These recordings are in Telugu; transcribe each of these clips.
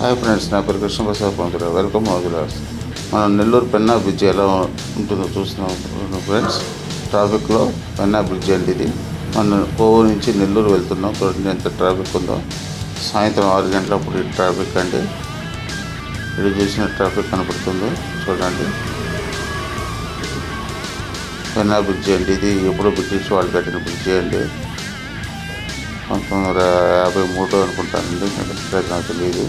హాయ్ ఫ్రెండ్స్ నా పేరు కృష్ణప్రసాద్ పంతులు వెల్కమ్ మోజులాస్ మనం నెల్లూరు పెన్నా బ్రిడ్జ్ ఎలా ఉంటుందో చూస్తున్నాం ఫ్రెండ్స్. ట్రాఫిక్లో పెన్నా బ్రిడ్జ్ అండి ఇది మనం కోవూరు నుంచి నెల్లూరు వెళ్తున్నాం. చూడండి ఎంత ట్రాఫిక్ ఉందో. సాయంత్రం ఆరు గంటలప్పుడు ట్రాఫిక్ అండి. ఇది చూసిన ట్రాఫిక్ కనపడుతుందో చూడండి. పెన్నా బ్రిడ్జ్ అండి ఇది ఎప్పుడో బ్రిటిష్ వాళ్ళు కట్టిన బ్రిడ్జ్ అండి. పంతొమ్మిది వందల యాభై మూడు అనుకుంటానండి. నాకు తెలియదు.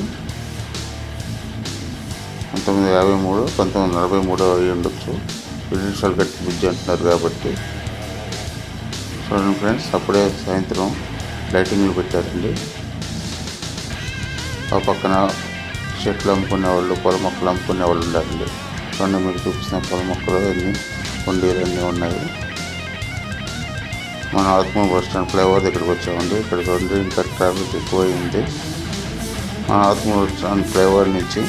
పంతొమ్మిది యాభై మూడు పంతొమ్మిది నలభై మూడు అయి ఉండొచ్చు బ్రిటిష్ వాళ్ళు కట్టిన బ్రిడ్జ్ అంటున్నారు కాబట్టి. చూడండి ఫ్రెండ్స్ అప్పుడే సాయంత్రం లైటింగ్లు పెట్టారండి. ఆ పక్కన చెట్లు అమ్ముకునే వాళ్ళు పొల మొక్కలు అమ్ముకునే వాళ్ళు ఉండాలండి చూడండి మీరు చూపిస్తున్న పొల మొక్కలు అన్నీ కొండీలు అన్నీ ఉన్నాయి. మన ఆత్మ బస్ స్టాండ్ ఫ్లైఓవర్ దగ్గరికి వచ్చామండి. ఇక్కడ చూడండి ఇంకా ట్రాఫిక్ ఎక్కువైంది. మన ఆత్మ బస్ స్టాండ్ ఫ్లైఓవర్ నుంచి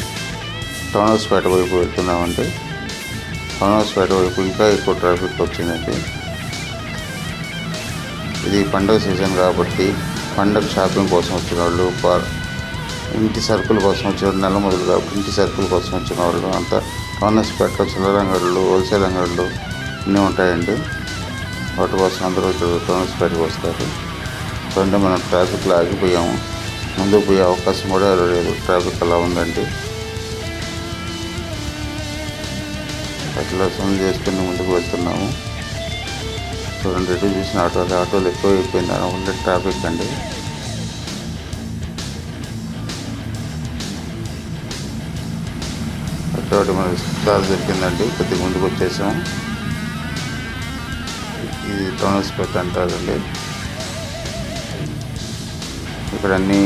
టౌన్ పేట వైపు వెళ్తున్నామండి టౌన్ పేట వైపు ఇంకా ఎక్కువ ట్రాఫిక్ వచ్చిందండి. ఇది పండగ సీజన్ కాబట్టి పండగ షాపింగ్ కోసం వచ్చిన వాళ్ళు ఇంటి సరుకుల కోసం వచ్చిన నెల మొదలు కాబట్టి ఇంటి సరుకుల కోసం వచ్చిన వాళ్ళు అంతా టౌన్ పేటలో చిల్లర అంగళ్ళు హోల్సేల్ అంగళ్ళు అన్నీ ఉంటాయండి. వాటి కోసం అందరూ ఇక్కడ వస్తారు. చూడండి మనం ట్రాఫిక్లో ఆగిపోయాము. ముందుకు పోయే అవకాశం కూడా లేదు. ట్రాఫిక్ అలా ఉందండి. అట్లా పనులు చేసుకుని ముందుకు వెళ్తున్నాము. చూడండి ఎటు చూసిన ఆటోలు ఆటోలు ఎక్కువ అయిపోయింది అనుకుంటే ట్రాఫిక్ అండి. అటువంటి మన స్టాల్ దొరికిందండి కొద్దిగా ముందుకు వచ్చేసాం. ఇది టౌన్ హాస్పిటల్ అంటారండి. ఇక్కడ అన్ని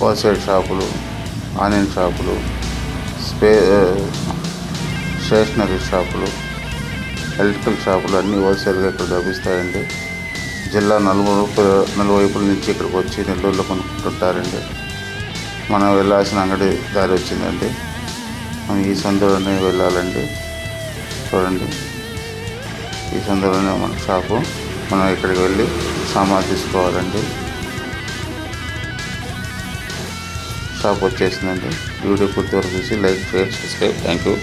హోల్సేల్ షాపులు ఆనియన్ షాపులు స్పే స్టేషనరీ షాపులు ఎలక్ట్రికల్ షాపులు అన్నీ హోల్సేల్గా ఇక్కడ లభిస్తాయండి. జిల్లా నలుగురు నలువైపుల నుంచి ఇక్కడికి వచ్చి నెల్లూరులో కొనుక్కుంటుంటారండి. మనం వెళ్ళాల్సిన అంగడి దారి వచ్చిందండి. మనం ఈ సందులోనే వెళ్ళాలండి. చూడండి. ఈ సందులోనే మన షాపు. మనం ఇక్కడికి వెళ్ళి సామాన్ తీసుకోవాలండి. షాప్ వచ్చేసిందండి. వీడియో పూర్తి వరకు చూసి like share subscribe. Thank you